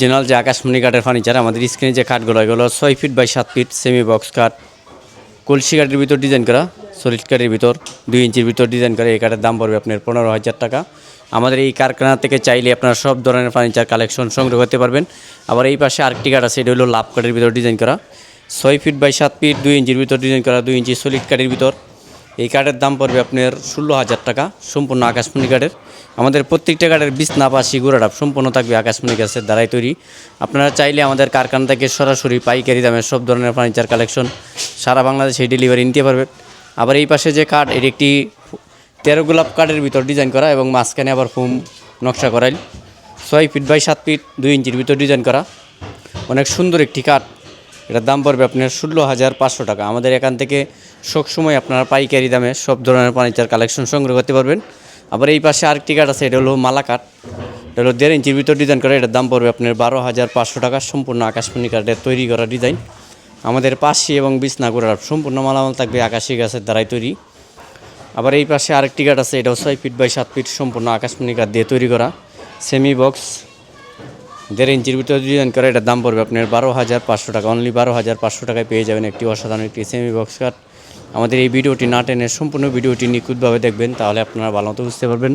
Original যে আকাশমণি কাঠের ফার্নিচার আমাদের স্ক্রিনে যে কাঠগুলো এগুলো ছয় ফিট বাই সাত ফিট সেমি বক্স কাঠ কলসি কাঠের ভিতর ডিজাইন করা সলিড কাঠের ভিতর, দুই ইঞ্চির ভিতর ডিজাইন করা, এই কাঠের দাম পড়বে আপনার পনেরো হাজার টাকা। আমাদের এই কারখানা থেকে চাইলে আপনারা সব ধরনের ফার্নিচার কালেকশন সংগ্রহ করতে পারবেন। আবার এই পাশে আরেকটি কাঠ আছে, এটা হলো লাভ কাঠের ভিতর ডিজাইন করা। ছয় ফিট বাই সাত ফিট দুই ইঞ্চির ভিতর ডিজাইন করা, দুই ইঞ্চি সলিড কাঠের ভিতর। এই কাঠের দাম পড়বে আপনার ষোলো হাজার টাকা, সম্পূর্ণ আকাশমণি কাঠের আমাদের প্রত্যেকটা কাঠের বিছনা পাশি গুড়াডাপ সম্পূর্ণ থাকবে আকাশমণি গাছের দ্বারাই তৈরি। আপনারা চাইলে আমাদের কারখানা থেকে সরাসরি পাইকারি দামের সব ধরনের ফার্নিচার কালেকশন সারা বাংলাদেশে ডেলিভারি নিতে পারবে আবার এই পাশে যে কাঠ এটি একটি তেরো গোলাপ কাঠের ভিতর ডিজাইন করা এবং মাঝখানে আবার ফোম নকশা করাইল। ছয় ফিট বাই সাত ফিট দুই ইঞ্চির ভিতর ডিজাইন করা। অনেক সুন্দর একটি কাঠ এটার দাম পড়বে আপনার ষোলো হাজার পাঁচশো টাকা। আমাদের এখান থেকে সবসময় আপনারা পাইকারি দামে সব ধরনের ফার্নিচার কালেকশন সংগ্রহ করতে পারবেন। আবার এই পাশে আরেকটি কাঠ আছে, এটা হলো মালা কাঠ। এটা হলো দেড় ইঞ্চির ভিতর ডিজাইন করা, এটার দাম পড়বে আপনার বারো হাজার পাঁচশো টাকা। সম্পূর্ণ আকাশমণি কাঠের তৈরি করা ডিজাইন আমাদের পাশি এবং বিছনাগুড়ার সম্পূর্ণ মালামাল থাকবে আকাশি গাছের দ্বারাই তৈরি। আবার এই পাশে আরেকটি কাঠ আছে, এটাও ছয় ফিট বাই সাত ফিট সম্পূর্ণ আকাশমণি কাঠ দিয়ে তৈরি করা। সেমি বক্স দেড় ইঞ্চির ভিতরে ডিজাইন করা, এটার দাম পড়বে আপনার বারো হাজার পাঁচশো টাকা। অনলি বারো হাজার পাঁচশো টাকায় পেয়ে যাবেন একটি অসাধারণ একটি সেমি বক্স কাঠ। আমাদের এই ভিডিওটি না টেনে সম্পূর্ণ ভিডিওটি নিখুঁতভাবে দেখবেন, তাহলে আপনারা ভালো মতো বুঝতে পারবেন।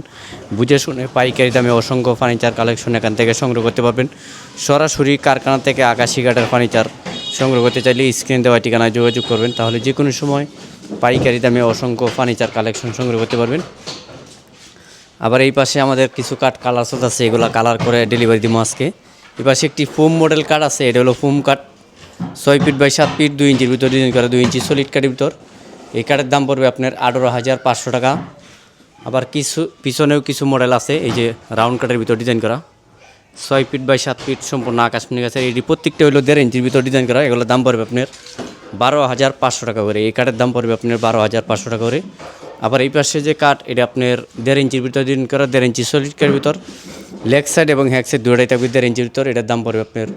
বুঝে শুনে পাইকারি দামে অসংখ্য ফার্নিচার কালেকশন এখান থেকে সংগ্রহ করতে পারবেন। সরাসরি কারখানা থেকে আকাশি কাঠের ফার্নিচার সংগ্রহ করতে চাইলে স্ক্রিন দেওয়া ঠিকানায় যোগাযোগ করবেন। তাহলে যে কোনো সময় পাইকারি দামে অসংখ্য ফার্নিচার কালেকশন সংগ্রহ করতে পারবেন। আবার এই পাশে আমাদের কিছু কাঠ কালার সাথে আছে, এগুলো কালার করে ডেলিভারি দিব আজকে। এই পাশে একটি ফোম মডেল কাঠ আছে, এটা হলো ফোম কাঠ ছয় ফিট বাই সাত ফিট দুই ইঞ্চির ভিতর ডিজাইন করা, দুই ইঞ্চি সলিড কাঠের ভিতর। এই কাঠের দাম পড়বে আপনার আঠেরো হাজার পাঁচশো টাকা। আবার কিছু, পিছনেও কিছু মডেল আছে, এই যে রাউন্ড কাঠের ভিতর ডিজাইন করা। ছয় ফিট বাই সাত ফিট সম্পূর্ণ আকাশমণি গাছের এটি প্রত্যেকটা হলো দেড় ইঞ্চির ভিতর ডিজাইন করা, এগুলোর দাম পড়বে আপনার বারো হাজার পাঁচশো টাকা করে। এই কাঠের দাম পড়বে আপনার বারো হাজার পাঁচশো টাকা করে। আবার এই পাশে যে কাঠ, এটা আপনার দেড় ইঞ্চির ভিতর ডিজাইন করা, দেড় ইঞ্চি সলিড কাঠের ভিতর। লেগ সাইড এবং হ্যাক সাইড দুটাই থাকবে দেড় ইঞ্চির ভিতর। এটার দাম পড়বে আপনার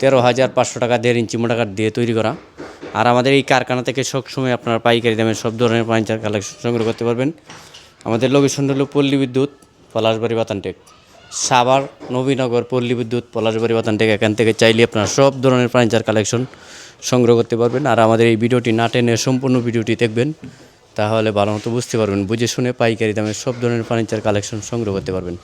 তেরো হাজার পাঁচশো টাকা, দেড় ইঞ্চি মোটা কাঠ দিয়ে তৈরি করা। আর আমাদের এই কারখানা থেকে সবসময় আপনার পাইকারি দামে সব ধরনের ফার্নিচার কালেকশন সংগ্রহ করতে পারবেন। আমাদের লোকেশন হলো পল্লী বিদ্যুৎ, পলাশবাড়ি বাতানটেক। সাভার, নবীনগর, পল্লী বিদ্যুৎ, পলাশবাড়ি বাতানটেক, এখান থেকে চাইলে আপনারা সব ধরনের ফার্নিচার কালেকশন সংগ্রহ করতে পারবেন। আর আমাদের এই ভিডিওটি না টেনে সম্পূর্ণ ভিডিওটি দেখবেন, তাহলে ভালো মতো বুঝতে পারবেন, বুঝে শুনে পাইকারি দামে সব ধরনের ফার্নিচার কালেকশন সংগ্রহ করতে পারবেন।